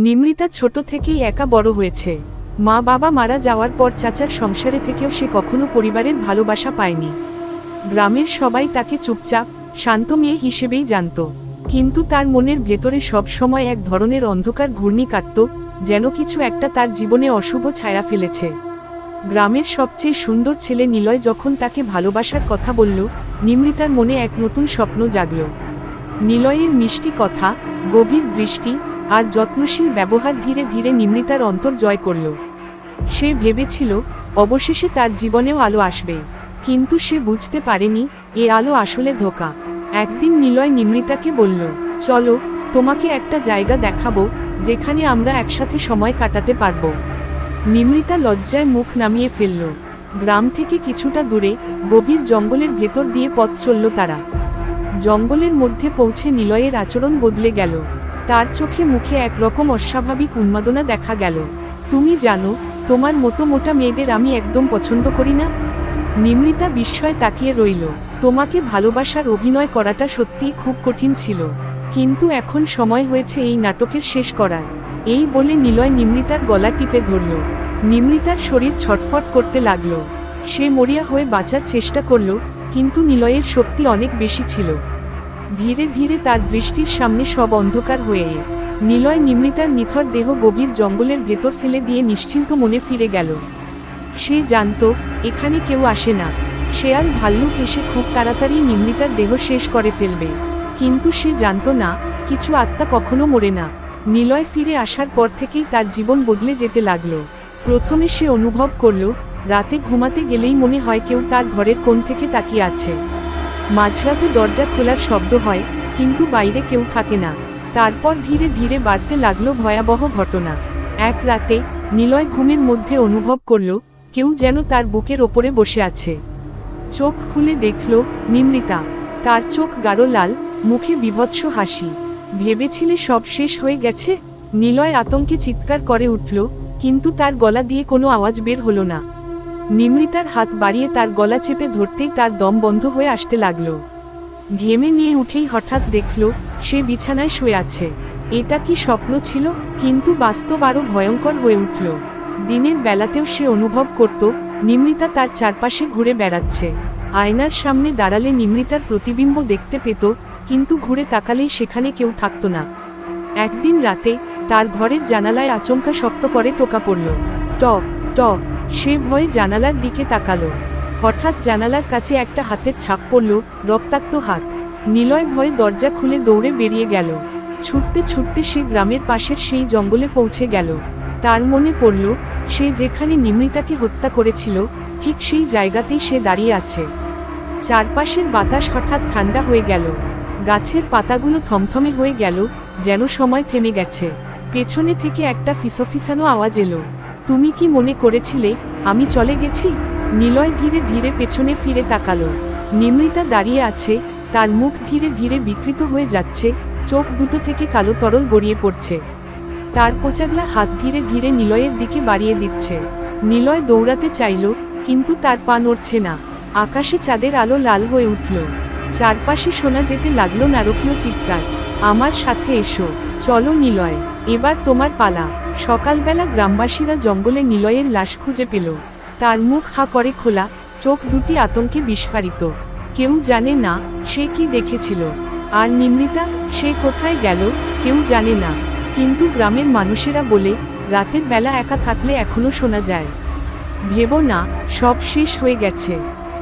নিমৃতা ছোট থেকেই একা বড় হয়েছে। মা বাবা মারা যাওয়ার পর চাচার সংসারে থেকেও সে কখনো পরিবারের ভালোবাসা পায়নি। গ্রামের সবাই তাকে চুপচাপ, শান্ত মেয়ে হিসেবেই জানত। কিন্তু তার মনের ভেতরে সব সময় এক ধরনের অন্ধকার ঘূর্ণি কাটত, যেন কিছু একটা তার জীবনে অশুভ ছায়া ফেলেছে। গ্রামের সবচেয়ে সুন্দর ছেলে নিলয় যখন তাকে ভালোবাসার কথা বলল, নিমৃতার মনে এক নতুন স্বপ্ন জাগল। নিলয়ের মিষ্টি কথা, গভীর দৃষ্টি আর যত্নশীল ব্যবহার ধীরে ধীরে নিমৃতার অন্তর জয় করল। সে ভেবেছিল, অবশেষে তার জীবনেও আলো আসবে। কিন্তু সে বুঝতে পারেনি, এ আলো আসলে ধোকা। একদিন নিলয় নিমৃতাকে বলল, চলো, তোমাকে একটা জায়গা দেখাবো, যেখানে আমরা একসাথে সময় কাটাতে পারব। নিমৃতা লজ্জায় মুখ নামিয়ে ফেলল। গ্রাম থেকে কিছুটা দূরে, গভীর জঙ্গলের ভেতর দিয়ে পথ চলল তারা। জঙ্গলের মধ্যে পৌঁছে নিলয়ের আচরণ বদলে গেল। তার চোখে মুখে একরকম অস্বাভাবিক উন্মাদনা দেখা গেল। তুমি জানো, তোমার মতো মোটা মেয়েদের আমি একদম পছন্দ করি না? নিমৃতা বিস্ময় তাকিয়ে রইল। তোমাকে ভালোবাসার অভিনয় করাটা সত্যিই খুব কঠিন ছিল। কিন্তু এখন সময় হয়েছে এই নাটকের শেষ করার। এই বলে নিলয় নিমৃতার গলা টিপে ধরল। নিমৃতার শরীর ছটফট করতে লাগল। সে মরিয়া হয়ে বাঁচার চেষ্টা করল, কিন্তু নিলয়ের শক্তি অনেক বেশি ছিল। ধীরে ধীরে তার দৃষ্টির সামনে সব অন্ধকার হয়ে। নিলয় নিমৃতার নিথর দেহ গভীর জঙ্গলের ভেতর ফেলে দিয়ে নিশ্চিন্ত মনে ফিরে গেল। সে জানত, এখানে কেউ আসে না। শেয়াল ভাল্লুক এসে খুব তাড়াতাড়ি নিমৃতার দেহ শেষ করে ফেলবে। কিন্তু সে জানত না, কিছু আত্মা কখনো মরে না। নিলয় ফিরে আসার পর থেকেই তার জীবন বদলে যেতে লাগল। প্রথমে সে অনুভব করল, রাতে ঘুমাতে গেলেই মনে হয় কেউ তার ঘরের কোণ থেকে তাকিয়ে আছে। মাঝরাতে দরজা খোলার শব্দ হয়, কিন্তু বাইরে কেউ থাকে না। তারপর ধীরে ধীরে বাড়তে লাগল ভয়াবহ ঘটনা। এক রাতে, নিলয় ঘুমের মধ্যে অনুভব করল, কেউ যেন তার বুকের ওপরে বসে আছে। চোখ খুলে দেখল, নিমৃতা। তার চোখ গাঢ় লাল, মুখে বিভৎস হাসি। ভেবেছিলে সব শেষ হয়ে গেছে? নিলয় আতঙ্কে চিৎকার করে উঠল, কিন্তু তার গলা দিয়ে কোনো আওয়াজ বের হলো না। নিমৃতার হাত বাড়িয়ে তার গলা চেপে ধরতেই তার দম বন্ধ হয়ে আসতে লাগল। ঘেমে নিয়ে উঠেই হঠাৎ দেখল, সে বিছানায় শুয়ে আছে। এটা কি স্বপ্ন ছিল? কিন্তু বাস্তব আরও ভয়ঙ্কর হয়ে উঠল। দিনের বেলাতেও সে অনুভব করত, নিমৃতা তার চারপাশে ঘুরে বেড়াচ্ছে। আয়নার সামনে দাঁড়ালে নিমৃতার প্রতিবিম্ব দেখতে পেত, কিন্তু ঘুরে তাকালেই সেখানে কেউ থাকত না। একদিন রাতে তার ঘরের জানালায় আচমকা শক্ত করে টোকা পড়ল। ট ট সে ভয়ে জানালার দিকে তাকালো। হঠাৎ জানালার কাছে একটা হাতের ছাপ পড়ল, রক্তাক্ত হাত। নিলয় ভয়ে দরজা খুলে দৌড়ে বেরিয়ে গেল। ছুটতে ছুটতে সে গ্রামের পাশের সেই জঙ্গলে পৌঁছে গেল। তার মনে পড়ল, সে যেখানে নিমৃতাকে হত্যা করেছিল, ঠিক সেই জায়গাতেই সে দাঁড়িয়ে আছে। চারপাশের বাতাস হঠাৎ ঠান্ডা হয়ে গেল। গাছের পাতাগুলো থমথমে হয়ে গেল, যেন সময় থেমে গেছে। পেছনে থেকে একটা ফিসফিসানো আওয়াজ এলো। তুমি কি মনে করেছিলে, আমি চলে গেছি? নিলয় ধীরে ধীরে পেছনে ফিরে তাকালো। নিমৃতা দাঁড়িয়ে আছে, তার মুখ ধীরে ধীরে বিকৃত হয়ে যাচ্ছে, চোখ দুটো থেকে কালো তরল গড়িয়ে পড়ছে। তার পোচাগলা হাত ধীরে ধীরে নিলয়ের দিকে বাড়িয়ে দিচ্ছে। নিলয় দৌড়াতে চাইল, কিন্তু তার পা নড়ছে না। আকাশে চাঁদের আলো লাল হয়ে উঠল। চারপাশে শোনা যেতে লাগল নারকীয় চিৎকার। আমার সাথে এসো। চলো নিলয়, এবার তোমার পালা। সকালবেলা গ্রামবাসীরা জঙ্গলে নিলয়ের লাশ খুঁজে পেল। তার মুখ হা করে খোলা, চোখ দুটি আতঙ্কে বিস্ফারিত। কেউ জানে না সে কি দেখেছিল। আর নিমৃতা সে কোথায় গেল, কেউ জানে না। কিন্তু গ্রামের মানুষেরা বলে, রাতের বেলা একা থাকলে এখনও শোনা যায়। ভেবো না, সব শেষ হয়ে গেছে।